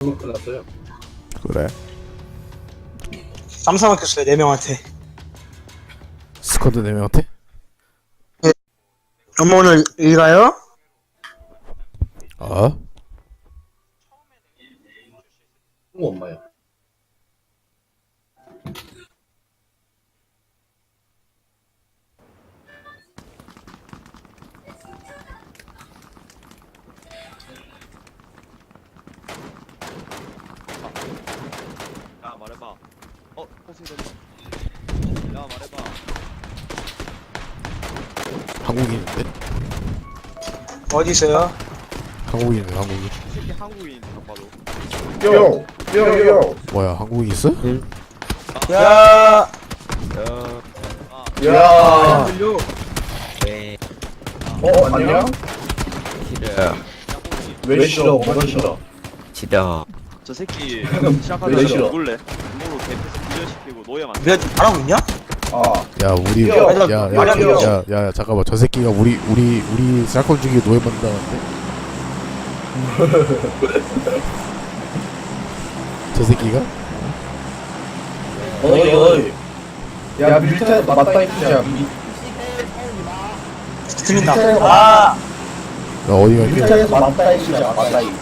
그거 끝났어요. 그래 쌈싸 막혔어요 네 명한테 스쿼드 4명한테? 엄마 오늘 일 가요? 어? 어, 엄마야. 어? 호승이 야 말해봐 한국인인데? 어디 있어요? 한국인이네 한국인 이 새끼 한국인 딱 봐도 요! 요, 요! 뭐야 한국인 있어? 야아 야! 어, 안녕? 양꼬치 왜 싫어? 뭐가 싫어? 저 새끼 왜 시작하자마자 싫어? 누굴래? 몸으로 개패스 시키고 노예만 내가 말하고 있냐? 아, 야 우리 야, 야 야 야 야, 야, 야, 야, 야, 잠깐만 저 새끼가 우리 우리 우리 쌀건 중에 노예 만든다는데? 저 새끼가? 어이, 어이. 야, 밀타 맞다 이쁘자. 밀- 들린다 밀타에서 아나 어디 갈게? 밀타에서 맞다 이쁘자. 맞다 이.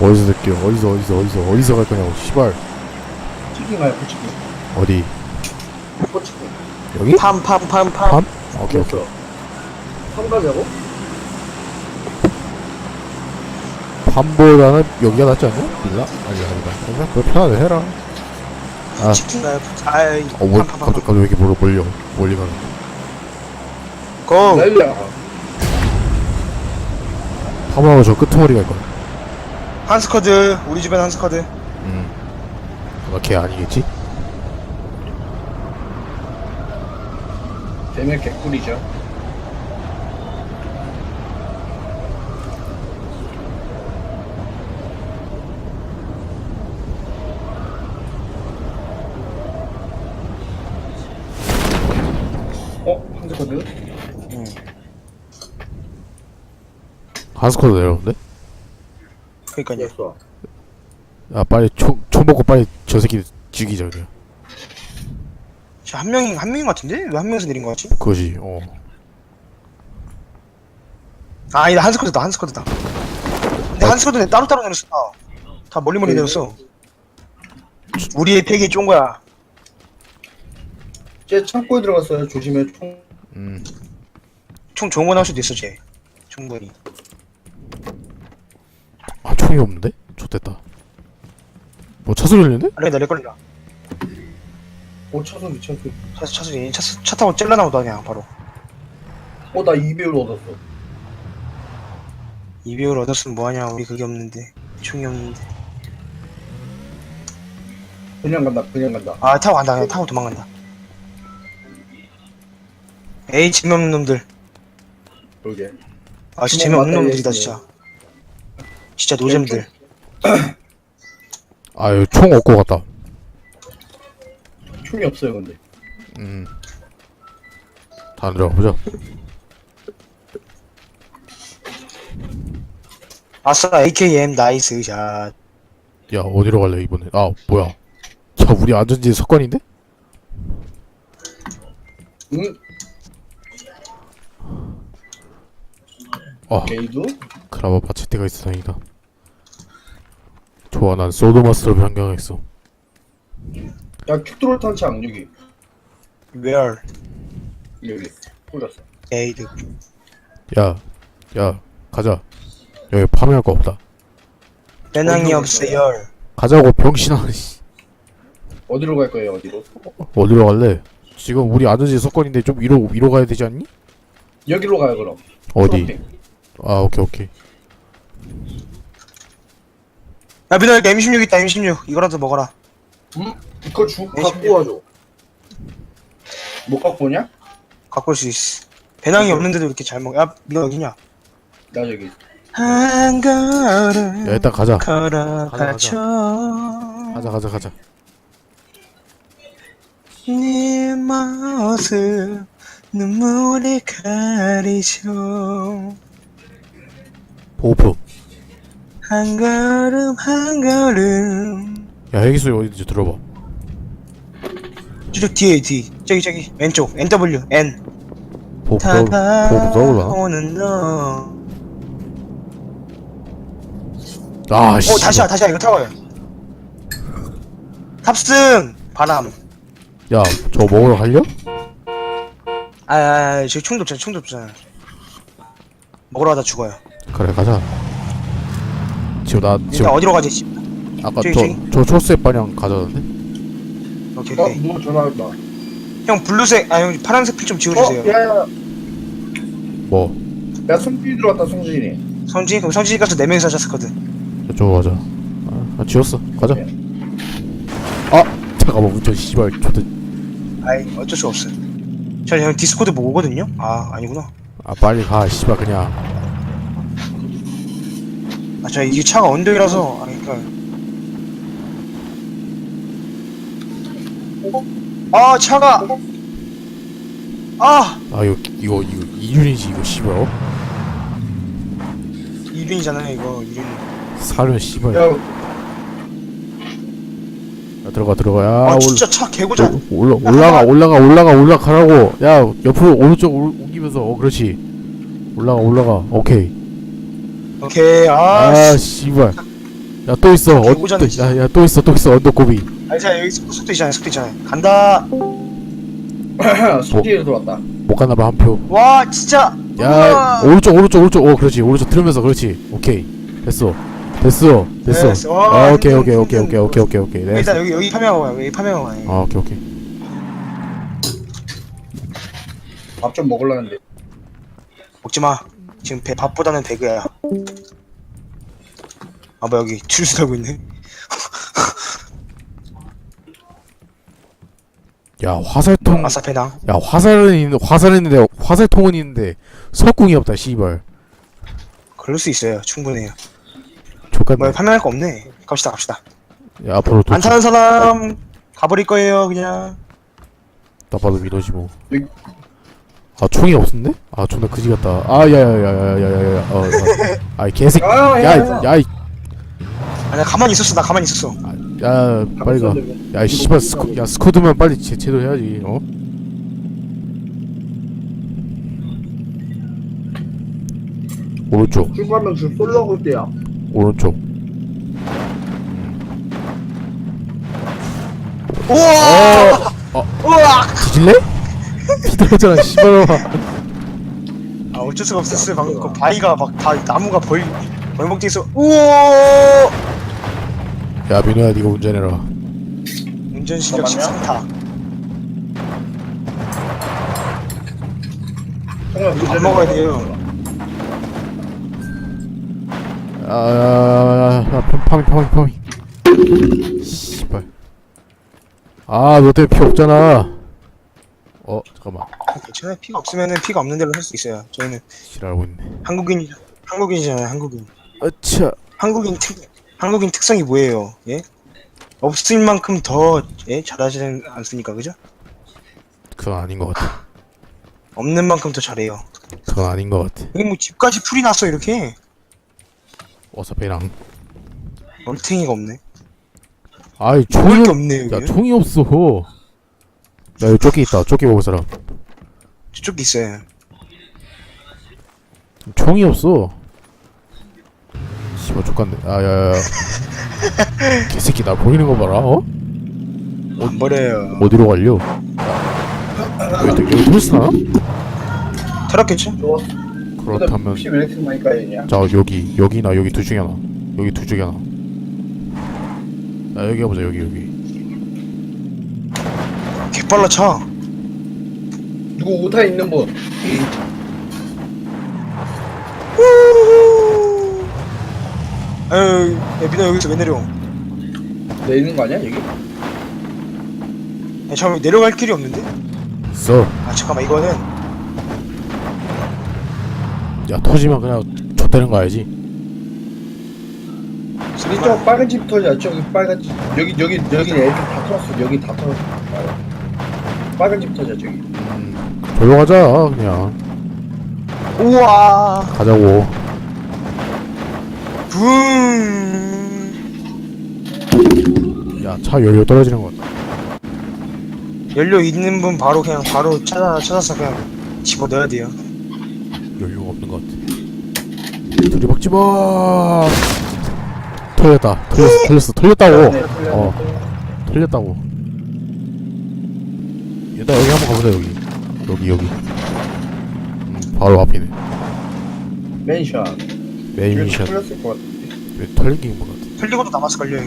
어디서 들게? 어디서 어디서 어디서 어디서 갈 거냐고 씨발 치킨 가요, 치킨. 어디? 여기? 팜팜팜팜 팜? 오케이 오케이 한 가자고? 팜보다는 여기가 낫지 않냐? 빌라? 아니 아니다 그냥 그거 편하게 해라 아. 치킨 가요 아이 어 뭐, 팜팜팜 갑자기, 갑자기 왜 이렇게 멀리 몰려 멀리 가는 고 날려. 팜하고 저 끄트머리 갈 거야 한스커드 우리 집엔 한스커드 음 아마 걔 아니겠지? 되면 개꿀이죠. 어? 한스쿼드? 한스쿼드 내려오는데? 그니까요. 아 빨리 총, 총 먹고 빨리 저 새끼 죽이자 그냥 한 명이 한 명인 것 같은데? 왜 한 명에서 내린 것 같지? 그거지 어아 이거 한스커드다 한스커드다 근데 한스커드는 따로 따로 내렸어 다. 다 멀리 멀리 내렸어 우리의 팩이 쫀 거야 쟤 창고에 들어갔어요. 조심해. 총. 음. 총 좋은 거 나올 수도 있어 쟤 충분히 아 총이 없는데? 좋됐다 뭐 차 소리 들리는데? 아래 내릴 걸린다 오, 차선 미쳤어. 차, 차소리 차, 차 타고 찔러 나오다 그냥 바로 어, 나 2배율 얻었어. 이비율 얻었으면 뭐하냐 우리 그게 없는데 총이 없는데 그냥 간다, 그냥 간다. 아 타고 간다 그냥 타고 도망간다 에이 재미없는 놈들 그러게. 아 진짜 재미없는 놈들이다. 진짜 진짜 노잼들 아유 총 얻고 갔다 총이 없어요, 근데. 음 다음 들어가 보자 아싸 AKM 나이스 샷 야 어디로 갈래 이번에 아 뭐야 야 우리 안전지 석관인데? 응? 아 게이도? 그나마 마체테가 있어 다행이다 좋아 난 소도마스로 변경했어 야, 큐트롤 탄창, 여기. Where 여기. 꽂았어. 에이드 야, 야, 가자. 여기 파밍할 거 없다. 배낭이 없어요 가자고 병신아. 씨. 어디로 갈 거예요, 어디로? 어디로 갈래? 지금 우리 아저씨 석권인데 좀 위로 위로 가야 되지 않니? 여기로 가요, 그럼. 어디? 초록색. 아 오케이 오케이. 야 민호 여기 M16 있다 M16 이거라도 먹어라 응? 이거 주, 네, 갖고 와줘. 못 갖고 오냐? 갖고 올 수 있어 배낭이 없는데도 이렇게 잘 먹어 야 민호 여기냐 나 저기. 한 걸음 야 일단 가자. 걸어가죠 가자 가자 가자. 네 모습 눈물에 가리죠 보호프. 한 걸음 한 걸음 야 헬기 소리 어디지 들어봐. 저쪽 뒤에 뒤. 저기 저기. 왼쪽. NW N. 써볼라 다가오는 너. 아 씨. 오 다시야 다시야. 이거 타봐요. 탑승! 바람. 야저 먹으러 갈려? 아, 아, 아 저기 총도 없잖아 총도 없잖아 먹으러 가다 죽어요. 그래 가자. 지금 나 지금 일단 어디로 가지? 씨? 아까 저기, 저 저기. 저 초스의 방향 가자는데? 오케이 어? 오케이. 누구 전화 온다 형 블루색 아 형 파란색 피좀 지워주세요. 어? 야야. 뭐? 야 송진이 들어왔다 송진이. 성진 그럼 성진이 가서 네 명이서 잤었거든. 저쪽으로 가자. 아, 아 지웠어. 가자. 네. 아 잠깐만. 운전 씨발 저도 아이 어쩔 수 없어 저형 디스코드 보고 오거든요? 아 아니구나. 아 빨리 가 씨발 그냥. 아저 이게 차가 언덕이라서 아 그니까 아 차가. 아! 아 이거 이거 이거 이륜이지 이거 씨발. 어? 이륜이잖아요 이거. 이륜. 살면 씨발. 야. 야, 들어가 들어가. 야아 올- 진짜 차 개고장. 어, 올라 올라가 올라가 올라가 올라가라고. 야 옆으로 오른쪽 올- 옮기면서 어 그렇지. 올라가 올라가. 오케이. 오케이 아, 아 씨. 씨발. 야 또 있어. 개구장이 진짜. 야야 또 있어 또 있어. 언더고비 아니 자 여기 속- 속도 있잖아요 속도 있잖아요. 간다. 송진이 들어왔다. 못 가나 봐 한 표. 와 진짜. 야 우와. 오른쪽 오른쪽 오른쪽. 어 그렇지. 오른쪽 들으면서 그렇지. 오케이. 됐어. 됐어. 됐어. 됐어. 와, 아 오케이 오케이 완전 오케이 오케이 오케이 오케이 오케이. 네. 일단 여기 여기 파밍하고 와요. 여기 파밍하고 와요. 아 오케이 오케이. 밥 좀 먹으려는데. 먹지마. 지금 배 밥보다는 배그야. 아뭐 여기. 줄 서고 있네 야 화살통 아사페나 야 화살은 있는 화살 있는데 화살통은 있는데 석궁이 없다 씨발 그럴 수 있어요 충분해요 뭐 족같네 판매할 거 없네 갑시다 갑시다 야 앞으로 도나 사는 사람 가버릴 거예요 그냥 봐도 민호지 뭐아 총이 없었네? 아 존나 그지 같다 아 야야야야야야야 어아이 개새끼 아, 야, 야야야 아이 아니 가만히 있었어 나 가만히 있었어 야 빨리 가. 야이 씨발 스쿼 야 스쿼드만 빨리 제, 제대로 해야지. 어? 오른쪽 출발하면 줄 쏠려고 올 때야 오른쪽. 우와 어. 우와 뒤질래? 비들었잖아 씨발아. 아 어쩔 수가 없었어요 방금 그 바위가 막 다 나무가 벌 벌목돼 있어 우와 야 민호야 네가 운전해라. 운전 실력 잠깐만요. 13타 정말 밥 먹어야 돼요 아야야야야 파밍 파밍 파밍. 씨발. 아너 때문에 피 없잖아. 어 잠깐만. 괜찮아요 피가 없으면은 피가 없는 대로 할 수 있어요 저희는 지랄하고 있네. 한국인 한국인이잖아요 한국인 아차. 한국인 특 한국인 특성이 뭐예요 예 없을 만큼 더 예? 잘하지 않습니까 그죠 그건 아닌 것 같아. 없는 만큼 더 잘해요 그건 아닌 것 같아. 여기 뭐 집까지 풀이 났어 이렇게 어차피랑. 얼탱이가 없네 아이 총이 게 없네 여기 야 총이 없어. 야 여기 조끼 있다. 조끼 먹을 사람. 저쪽에 있어요 총이 없어. 씨발 족같네. 아야야. 개새끼 나 보이는 거 봐라. 어? 안 버려요 어디로 갈려? 여기 여기? 털었겠죠 좋았어 그렇다면 혹시 왜 이렇게 많이 까였냐 자 여기 여기나 여기 둘 중에 하나. 여기 둘 중에 하나. 자 여기 가보자 여기 여기. 개빨라 차 누구 오타 있는 분 아유 야 민호 여기서 왜 내려 내리는 거 아니야 여기? 야 잠깐만 내려갈 길이 없는데? 있어. 아 잠깐만 이거는. 야 터지면 그냥 좆되는 거 알지? 이쪽 빨간 집 털자 저기 빨간 집. 여기 여기 여기 애들 다 털었어. 여기 다 털었어. 빨간 집 털자 저기. 저로 가자 그냥. 우와. 가자고. 붕 야 차 연료 떨어지는 것 같다. 연료 있는 분 바로 그냥 바로 찾아 찾아서 그냥 집어 넣어야 돼요. 연료가 없는 것 같아. 들이박지 마. 털렸다. 털렸어 털렸어. 털렸다고. 어. 털렸다고. 일단 여기 한번 가보자 여기. 여기 여기. 음, 바로 앞이네. 맨션. 메인 이거 미션 털렸을 것 같아. 왜 털린 것 같아 틀리고도 남았을걸요 여기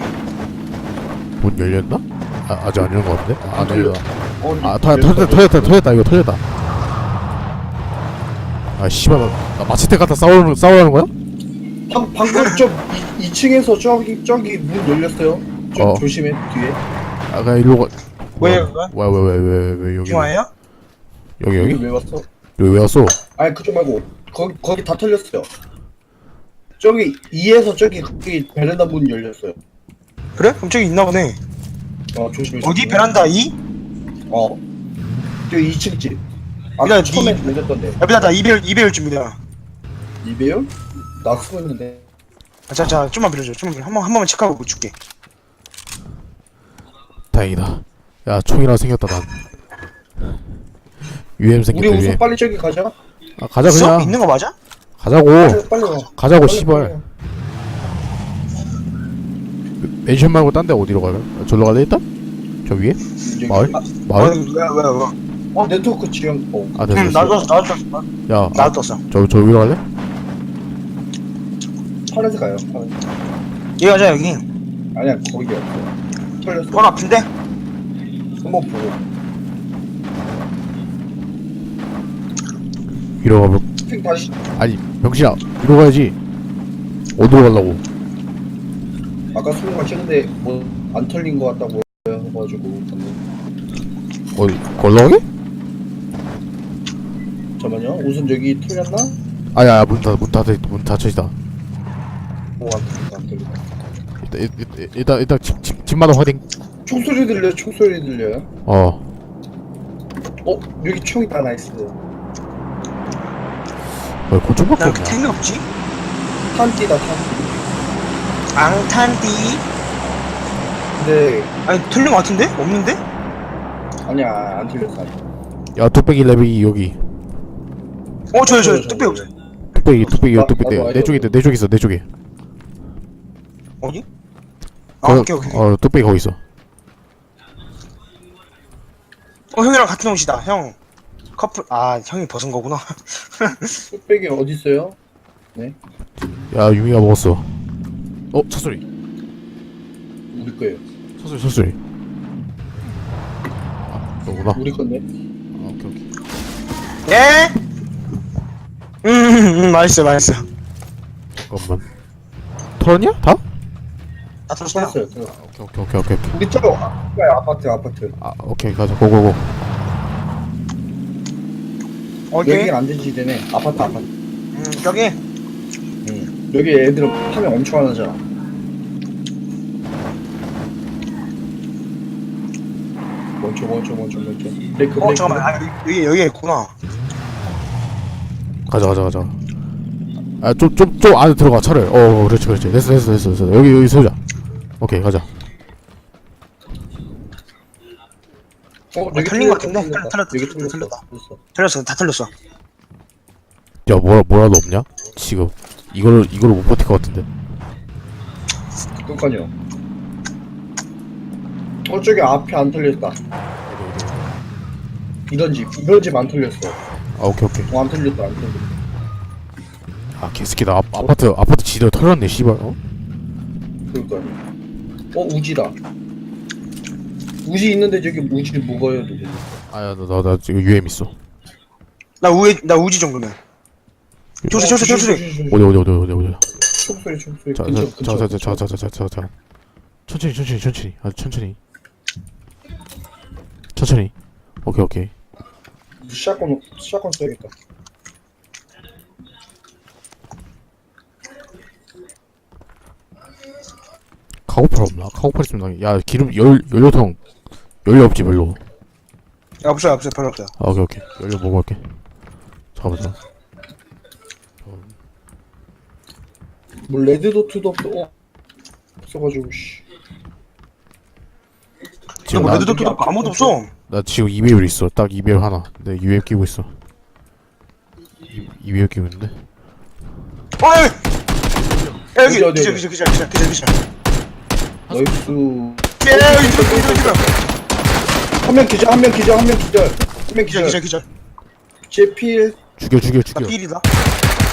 문 열렸나? 아, 아직 안 열린 것 같은데? 아, 안 열렸다 어, 아 터, 털렸다 털렸다 털렸다 이거 털렸다 아 씨발 나, 나 마체테 갖다 싸우는, 싸우라는 거야? 방, 방금 저 2, 2층에서 저기 저기 문 열렸어요. 좀 어. 조심해 뒤에. 아 그냥 일로 가왜 그거야? 왜왜 왜왜왜 여기? 여기 여기? 여기 왜 왔어? 여기 왜 왔어? 아니 그쪽 말고 거기 거기 다 털렸어요. 저기 2에서 저기 거기 베란다 문 열렸어요. 그래? 그럼 저기 있나 보네 어 조심해. 어디. 베란다 2? 어. 저기 2층 집. 아 그냥 처음에 니- 열렸던데. 여기다 나 2배율 2배율 줍니다 이배요? 나 쓰고 있는데. 아, 자, 자, 좀만 빌려줘. 좀만 빌려. 한 번, 한 번만 체크하고 줄게. 다행이다 야 총이라 생겼다 난 UM 우리 생겼다 우선 UM 빨리 저기 가자. 아 가자? 그냥 있는 거 맞아? 가자고 빨리 가. 가자고 빨리, 씨발 빨리 가. 멘션 말고 딴 데 어디로 가요? 절로 갈래 일단? 저 위에? 마을? 아, 마을? 어, 왜, 왜, 왜? 어 네트워크 지연. 어. 아 됐어 응, 됐어 나도, 나도. 야 나도 떴어. 저, 저 위로 갈래? 파란색 가요. 파란색. 여기 가자, 여기. 아니야 거기 없어. 털렸어. 바로 앞인데? 한번 보고. 위로 가볼 핑 다시. 아니 병신아 위로 가야지 어디로 가려고 아까 소리만 찍는데 뭐 안 털린 것 같다고 해가지고. 어디 걸러가게? 잠깐만요. 우선 저기 털렸나? 아야 문 닫, 문 닫혀 문 닫혀 있다 오안 털렸다 안 털렸다. 일단 일단 일단, 일단 집, 집, 집마다 화딩 총소리 들려. 총소리 들려요. 어 어 여기 총이 다 나이스. 왜 고총밖에 나 없냐 탱이 없지? 탄띠다 탄. 앙탄띠? 근데 아니, 틀린 거 같은데? 없는데? 아니야 안 털렸어. 야 뚝배기 레벨이 여기 어, 저기, 저기, 저기, 뚝배 없어. 저기. 뚝배기 뚝배기 아, 뚝배기 나도 내, 내 쪽에 있어 내 쪽에 있어 내 쪽에 어디? 아, 거- 오케이, 오케이. 어 뚝배기 거기 있어 어, 형이랑 같은 옷이다, 형. 커플, 아, 형이 벗은 거구나. 뚝배기 어디 있어요? 야 유미가 먹었어 어 차소리 우리 거예요. 차소리 차소리 아 너구나 우리 건데. 아, 오케이 오케이 예? 음, 음, 음, 맛있어, 맛있어. 잠깐만 털었냐? 다? 다 털었어요. 털었어. 오케이 오케이 오케이 오케이 오케이 우리 아, 아파트 아파트. 아 오케이 가자 고고고 어디? 여기는 안 되지 되네. 아파트 아파트. 음, 여기. 응. 여기 애들은 파밍 엄청 안 하잖아. 멈춰 멈춰 멈춰 멈춰. 브레이크 어, 브레이크. 잠깐만. 아, 여기, 여기 있구나. 가자 가자 가자 아 좀 좀 좀 안에 들어가 차를 어 어, 그렇지 그렇지 됐어 됐어 됐어 됐어 여기 여기 세우자 오케이 가자 어, 틀린 것 같은데? 털렸다. 틀렸다, 여기 틀렸다. 틀렸다. 틀렸어, 다 틀렸어. 야 뭐라 뭐라도 없냐? 지금 이거를 이거를 못 버틸 것 같은데 그니까요. 어 저기 앞에 안 털렸다. 이런 집 이런 집안 털렸어. 아 오케이 오케이 어안 털렸다 안 털렸다. 아 개새끼다 아, 아파트 아파트 지대로 털렸네 씨발 어? 그러니까요. 어 우지다. 우지 있는데 저기 우지 먹어요. 아야 나나 지금 UM 있어. 나 우에 나 우지 정도면. 조수 조수 조수. 어디 어디 어디 어디 어디. 자자자자자자자자자자 천천히 천천히 천천히 아 천천히. 천천히. 오케이 오케이. 샷건 샷건 써야겠다. 카고팔 없나? 카고팔 있으면 당해. 야 기름 열 연료통 연료 없지 별로. 야, 없어요, 없어요, 별로 없어요. 아 오케이 오케이. 연료 먹어갈게. 잠깐만 잠깐만 뭐 레드도트도 없어. 어? 없어가지고 씨. 지금 뭐 나, 레드도트도 없고 아무도 없어. 나 지금 2배율 있어. 딱 2배율 하나. 내 2배율 끼고 있어. 2, 배율 끼고 있는데? 어이 야 여기 어디, 어디, 기절 어디? 기절 기절 기절 기절 기절. 나이스. 야 여기 기절 기절 기절 한 명 기절 한 명 기절 한 명 기절. 한 명 기절 기절. 기절 기절 제 필. 죽여 죽여 나 죽여. 필이다.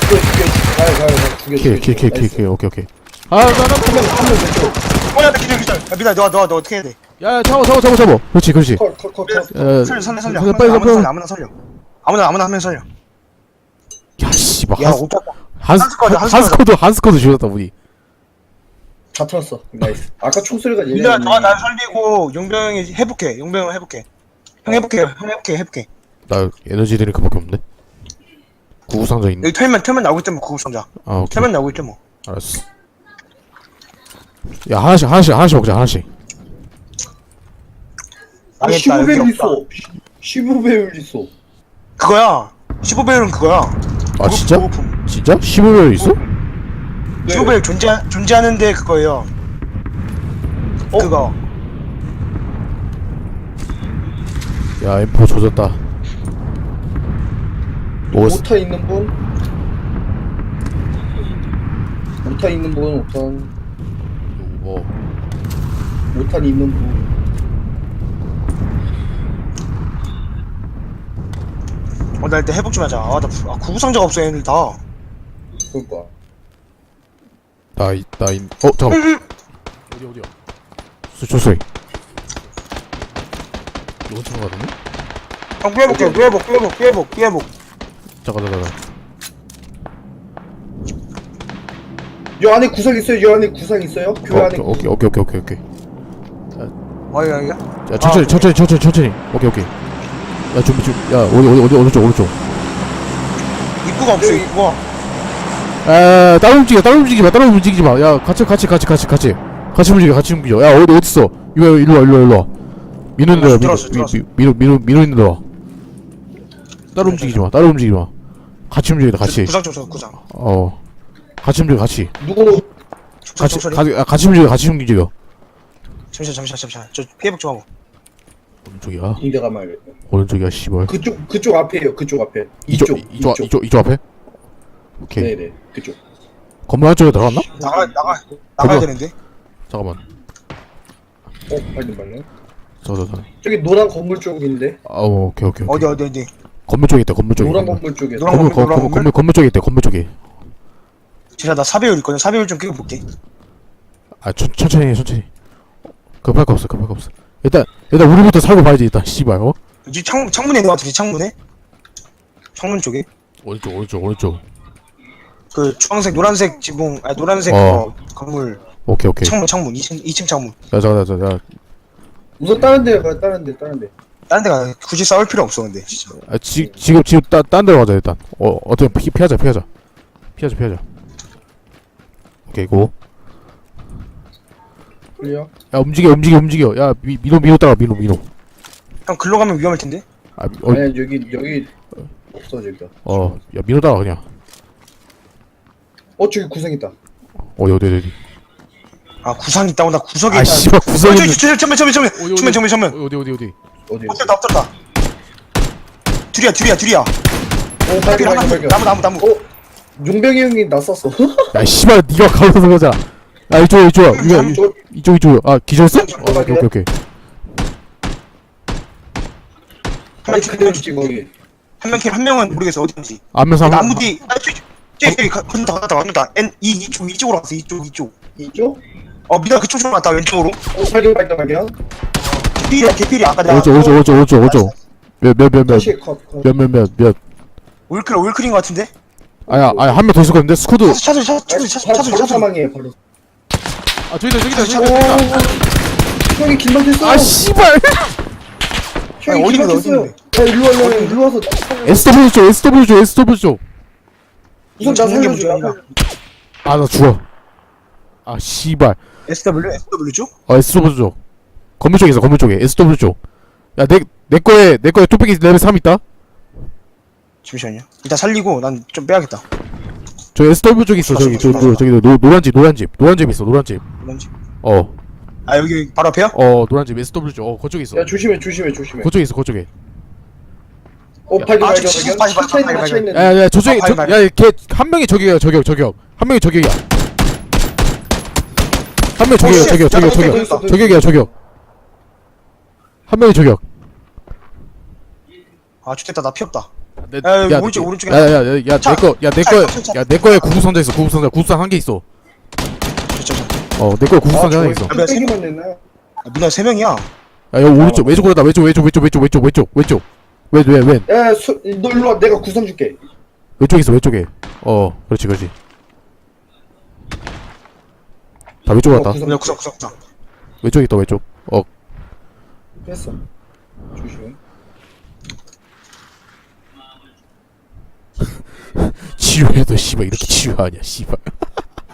죽여 죽여 가요 가요 가요. 죽여 죽여 킬킬킬킬킬 오케이 오케이 아나나 한명 한명 됐어 어야 나 기절 기절. 야 미나 너너 너 어떻게 해야 돼? 야 잡아 잡아 잡아 잡아. 그렇지 그렇지. 컷컷컷컷. 야, 살려 살려 살려 살려, 빨리 아무나 살려. 아무나 살려. 아무나 아무나 한 명 살려. 야 씨발 야 오빠 한스 한스쿼드, 한스쿼드. 한스코드 죽였다 우리 다 털었어. 나이스. 아까 총소리가 얘네 민아 너가 날 살리고 용병이 해볼게. 용병 해볼게. 형 해볼게. 형 해볼게. 해볼게. 나 에너지 드링크밖에 없는데? 구구 상자 있네. 여기 털면 털면 나오기 때문에 구급상자. 아 오케이. 털면 나오기 때문에 알았어. 야 하나씩 하나씩 하나씩 먹자 하나씩. 아 망했다, 여기 15배율 없다. 있어. 15배율 있어. 그거야. 15배율은 그거야. 아 진짜? 고급품 진짜? 15별 있어? 네. 15배율 존재 존재하는데 그거예요. 어? 그거. 야 M4 조졌다. 오타 있는 분? 오타 있는 분 오탄 뭐? 오탄 있는 분. 어나 일단 회복 좀 하자. 아나 아, 구급상자가 없어 얘들 다. 그니까 나, 이- 나, 이- 어, 잠깐만. 어디, 어디야? 수초소이. 이거 치는 거 같은데? 형 피해볼게 피해복 피해복 피해복 피해복 잠깐, 잠깐, 잠깐. 요 안에 구상 있어요 요 안에 구상 있어요? 그 안에 오케이, 오케이, 오케이, 오케이, 오케이, 오케이. 어이 어이 야, 천천히, 아, 천천히, 천천히, 천천히. 오케이, 오케이. 야, 준비, 준비. 야, 어디, 어디, 어디, 오른쪽, 오른쪽. 입구가 없어. 입구가 야, 따로 움직여, 따로 움직이지 마, 따로 움직이지 마. 야, 같이, 같이, 같이, 같이, 같이. 같이 움직여, 같이 움직여. 야, 어디, 어딨어? 이거, 일로 와, 일로 와, 일로 와. 민호 있는 데로 와, 들어왔어, 민호, 민호, 민호, 민호 있는 데로 와. 따로 움직이지 마, 따로 움직이지 마. 같이 움직이다, 같이. 구상 좀 줘, 구상 어. 같이 움직여, 같이. 누구 같이, 같이, 아, 같이 움직여, 같이 움직여. 잠시만 잠시만 잠시만 저 피해복 좀 하고 오른쪽이야. 군대 가말겠다 오른쪽이야, 씨발. 그쪽 그쪽 앞에요 그쪽 앞에 이쪽, 이쪽 이쪽, 이쪽, 이쪽 앞에? 오케이. 네네 그쪽 건물 한쪽에 들어갔나? 나가 나가 나가야 거기요. 되는데 잠깐만. 어 빨리 빨리 저, 저, 저. 저기 노란 건물 쪽인데 아, 어, 오케이, 오케이. 오케이. 어디 어디 어디 건물 쪽에 있다, 건물 쪽에. 노란 건물, 건물 쪽에 노란 건물, 거, 건물, 건물, 건물, 건물 쪽에 있대, 건물 쪽에. 진짜 나 4배율 있거든 4배율 좀 끼고 볼게 아, 천, 천천히 해, 천천히. 급할 거 없어, 급할 거 없어. 일단, 일단 우리부터 살고 봐야지, 일단, 씨발, 어? 이 창, 창문에 있는 것 같은데 창문에 창문 쪽에 오른쪽, 오른쪽, 오른쪽. 그 주황색 노란색 지붕 아 노란색 어. 그거 건물 오케이, 오케이. 창문 창문 2층 2층 창문 야, 잠깐, 잠깐, 잠깐. 우선 다른 데 가요 다른 데 다른 데 다른 데가 굳이 싸울 필요 없어 근데 진짜 아, 지, 지금, 지금, 따, 딴 데로 가자, 일단. 어, 어떻게, 피, 피하자, 피하자. 피하자, 피하자. 오케이, 고. 클리어 야, 움직여, 움직여, 움직여. 야, 미, 민호, 민호 따라, 민호, 민호. 형 글로 가면 위험할 텐데 아, 미- 어, 아니 여기 여기 없어 저기다 어, 야, 민호 따라, 그냥. 어 저기 구상 있다 어디, 어디, 어디. 아 구상 있다고 나 구석에 아, 있다 씨발, 어 구석에. 저기 저 정면 정면 정면 어디, 정면 정면 정면 어디, 어디, 어디. 어디 엎드렸다 엎드렸다 둘이야 둘이야 둘이야 어 발견 하나 발견 발견 나무 나무 나무 어 용병이 형이 나 쐈어 야, 씨발, 니가 가로서 보자. 야, 이쪽, 이쪽, 이거, 저 이쪽, 이쪽. 아, 기절했어? 어. 오케이, 오케이, 오케이. 아니 그대로지 거기 한명한 명은 모르겠어 어디인지 안면서 한 나무 뒤 아, 저기 저기 저기 가- 건너다 건너다 건너다. N 이 이쪽 이쪽으로 갔어 이쪽 이쪽. 이쪽? 어 미나 그쪽으로 갔다 왼쪽으로. 어 발견 발견 발견 개필이야 개필이 아까 내가 오른쪽, 오른쪽, 오른쪽, 오른쪽, 오른쪽. 몇, 몇, 몇, 몇, 다시 컷컷. 몇, 몇, 몇, 몇. 올클 올클인 것 같은데? 아야, 아야, 한 명더 있을 건데, 스쿼드. 차들 차들 차들 차들 바로 차들 바로 차들 사망이에요 바로. 아, 저기다, 저기다, 오 형이 길만 됐어. 아, 씨발! 형이 아니, 길만 됐어요 있는데, 야? 일로 와 일로 와 일로 와서. SW 쪽, SW 쪽, SW 쪽. 우선 나 잡는 게 살려줘 문제야. 아, 나 죽어. 아, 씨발. SW SW 쪽 어, SW 쪽. 건물 쪽에 있어, 건물 쪽에. SW 쪽. 야, 내, 내 거에, 내 거에 뚝배기 레벨 3 있다? 잠시만요 일단 살리고 난 좀 빼야겠다 저 SW 쪽에 있어 저기 저, 저 저기 노, 노란 집 노란 집 노란 집 있어 노란 뭔지. 어, 아 여기 바로 앞에요? 어 노란 집 SW 쪽어 그쪽에 있어 야 조심해 조심해 조심해 그쪽에 있어 그쪽에 어 발견 아, 발견 저 시선 발견. 시체 있는 야야 저쪽에 아, 저, 빨리, 야 걔 한 명이 저격이야 저격 저격 한 명이 저격이야 한 명이 저격이야 어, 씨, 저격 저격 야, 저격. 저격이야 저격 한 명이 저격 아 좋겠다. 나 피 없다. 내, 야, 여기 오른쪽, 오른쪽에 야 야 야야 차, 내거 야 차, 내거 차, 차. 야 내 거에 구급 상자 있어 구급 상자 구급 상한 개 있어. 저, 저, 저. 어 내 거에 구급 아 하나 저거 있어. 아, 민아 세 명이야. 야 오른쪽 왼쪽으로 다 왼쪽 왼쪽 왼쪽 왼쪽 왼쪽 왼쪽 왼쪽 왼 왼 왼 야너 일로 와. 내가 구상 줄게. 왼쪽에 있어 왼쪽에. 어 그렇지 그렇지. 다 왼쪽으로 어, 갔다. 구상. 구석 구석 구석. 왼쪽에 있다 왼쪽. 어. 했어. 조심해 치료해도 씨발 이렇게 치료하냐 씨발.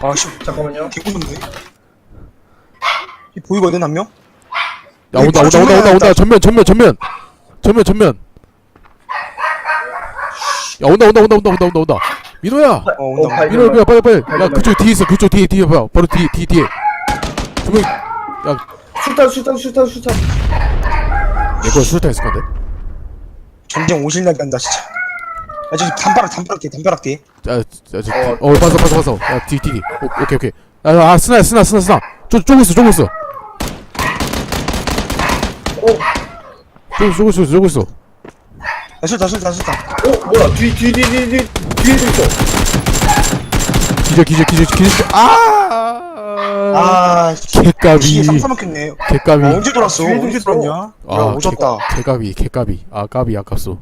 아씨. 잠깐만요. 개구는데. 이 보이거든 한 명? 야 온다 온다 온다 온다 온다. 전면 전면 전면. 전면 전면 야 온다 온다 온다 온다 온다 온다 온다. 민호야! 어 어, 온다. 발- 민호야 민호야 빨리 빨리. 야 그쪽 뒤에 있어 그쪽 뒤에 뒤에 봐 바로 뒤에 뒤에 뒤에. 두명. 수탄 수탄 수탄 수탄 내거 수류탄 있을 건데. 전쟁 오실날 간다 진짜. 야 저기 담벼락 담벼락 뒤에 담벼락 뒤에. 야저어. 어, 봤어 봤어 봤어 야뒤 뒤뒤. 오케이 오케이. 아, 아 스나 스나 스나 스나. 쪼 쪼고 있어 쪼고 있어. 쪼고 쪼고 있어 쪼고 있어. 야 술다 술다 술다. 어 뭐야 뒤 뒤 뒤 뒤 뒤 뒤에도 있어 기절 기절 기절 기절 아아 개까비 이게 삼삼막혔네. 개까비 어, 언제 돌았어? 뒤에도 언제 있어. 돌았냐? 야 아, 오졌다. 개, 개까비 개까비 아 까비 아깝소